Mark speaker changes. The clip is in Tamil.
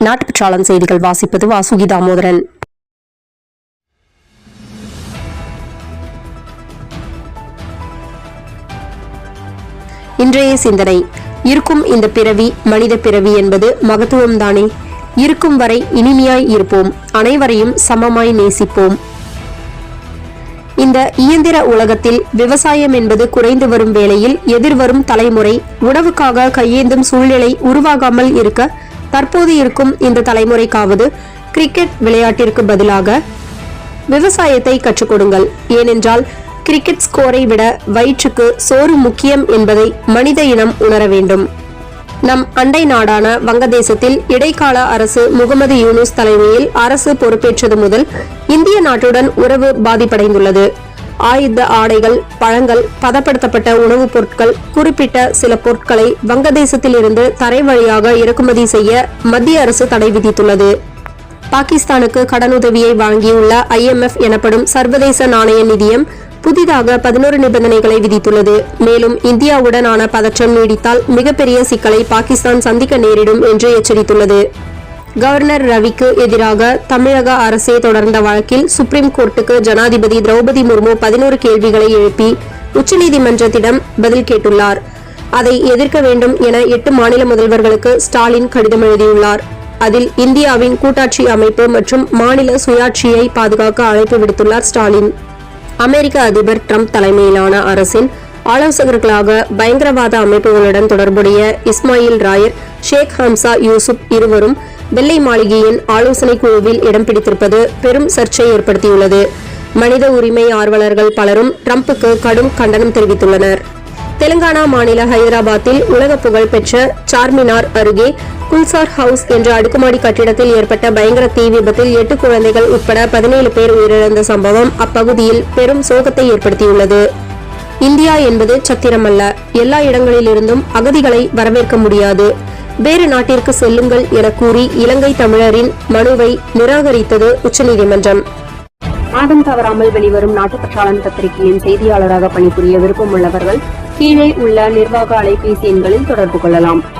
Speaker 1: நாட்டுப்பற்றாளன் செய்திகள் வாசிப்பது வாசுகி தாமோதரன். இன்றைய சிந்தனை இருக்கும் இந்த பிறவி மனித பிறவி என்பது மகத்துவம்தானே? இருக்கும் வரை இனிமையாய் இருப்போம் அனைவரையும் சமமாய் நேசிப்போம். இந்த இயந்திர உலகத்தில் விவசாயம் என்பது குறைந்து வரும் வேளையில் எதிர்வரும் தலைமுறை உணவுக்காக கையேந்தும் சூழ்நிலை உருவாகாமல் இருக்க தற்போது இருக்கும் இந்த தலைமுறைக்காவது கிரிக்கெட் விளையாட்டிற்கு பதிலாக விவசாயத்தை கற்றுக் கொடுங்கள். ஏனென்றால் கிரிக்கெட் ஸ்கோரை விட வயிற்றுக்கு சோறு முக்கியம் என்பதை மனித இனம் உணர வேண்டும். நம் அண்டை நாடான வங்கதேசத்தில் இடைக்கால அரசு முகமது யூனுஸ் தலைமையில் அரசு பொறுப்பேற்றது முதல் இந்திய நாட்டுடன் உறவு பாதிப்படைந்துள்ளது. ஆயுத ஆடைகள் பழங்கள் பதப்படுத்தப்பட்ட உணவுப் பொருட்கள் குறிப்பிட்ட சில பொருட்களை வங்கதேசத்தில் இருந்து தரை வழியாக இறக்குமதி செய்ய மத்திய அரசு தடை விதித்துள்ளது. பாகிஸ்தானுக்கு கடனுதவியை வழங்கியுள்ள ஐஎம்எஃப் எனப்படும் சர்வதேச நாணய நிதியம் புதிதாக பதினோரு நிபந்தனைகளை விதித்துள்ளது. மேலும் இந்தியாவுடனான பதற்றம் நீடித்தால் மிகப்பெரிய சிக்கலை பாகிஸ்தான் சந்திக்க நேரிடும் என்று எச்சரித்துள்ளது. கவர்னர் ரவிக்கு எதிராக தமிழக அரசே தொடர்ந்த வழக்கில் சுப்ரீம் கோர்ட்டுக்கு ஜனாதிபதி திரௌபதி முர்மு பதினோரு கேள்விகளை எழுப்பி உச்சநீதிமன்றத்திடம் பதில் கேட்டுள்ளார். அதை எதிர்க்க வேண்டும் என எட்டு மாநில முதல்வர்களுக்கு ஸ்டாலின் கடிதம் எழுதியுள்ளார். அதில் இந்தியாவின் கூட்டாட்சி அமைப்பு மற்றும் மாநில சுயாட்சியை பாதுகாக்க அழைப்பு விடுத்துள்ளார் ஸ்டாலின். அமெரிக்க அதிபர் டிரம்ப் தலைமையிலான அரசின் ஆலோசகர்களாக பயங்கரவாத அமைப்புகளுடன் தொடர்புடைய Ismail Royer Sheikh Hamza Yusuf இருவரும் வெள்ளை மாளிகையின் ஆலோசனை குழுவில் இடம் பிடித்திருப்பது பெரும் சர்ச்சை ஏற்படுத்தியுள்ளது. மனித உரிமை ஆர்வலர்கள் பலரும் ட்ரம்புக்கு கடும் கண்டனம் தெரிவித்துள்ளனர். தெலுங்கானா மாநில ஹைதராபாத்தில் உலக புகழ் பெற்ற சார்மினார் அருகே குல்சார் ஹவுஸ் என்ற அடுக்குமாடி கட்டிடத்தில் ஏற்பட்ட பயங்கர தீ விபத்தில் எட்டு குழந்தைகள் உட்பட பதினேழு பேர் உயிரிழந்த சம்பவம் அப்பகுதியில் பெரும் சோகத்தை ஏற்படுத்தியுள்ளது. இந்தியா என்பது சத்திரமல்ல. எல்லா இடங்களிலிருந்தும் அகதிகளை வரவேற்க முடியாது. வேறு நாட்டிற்கு செல்லுங்கள் என கூறி இலங்கை தமிழரின் மனுவை நிராகரித்தது உச்சநீதிமன்றம். மாதம் தவறாமல் வெளிவரும் நாட்டுப்பற்றாளன் பத்திரிகையின் செய்தியாளராக பணிபுரிய விருப்பம் உள்ளவர்கள் கீழே உள்ள நிர்வாக அலைபேசி எண்களில் தொடர்பு கொள்ளலாம்.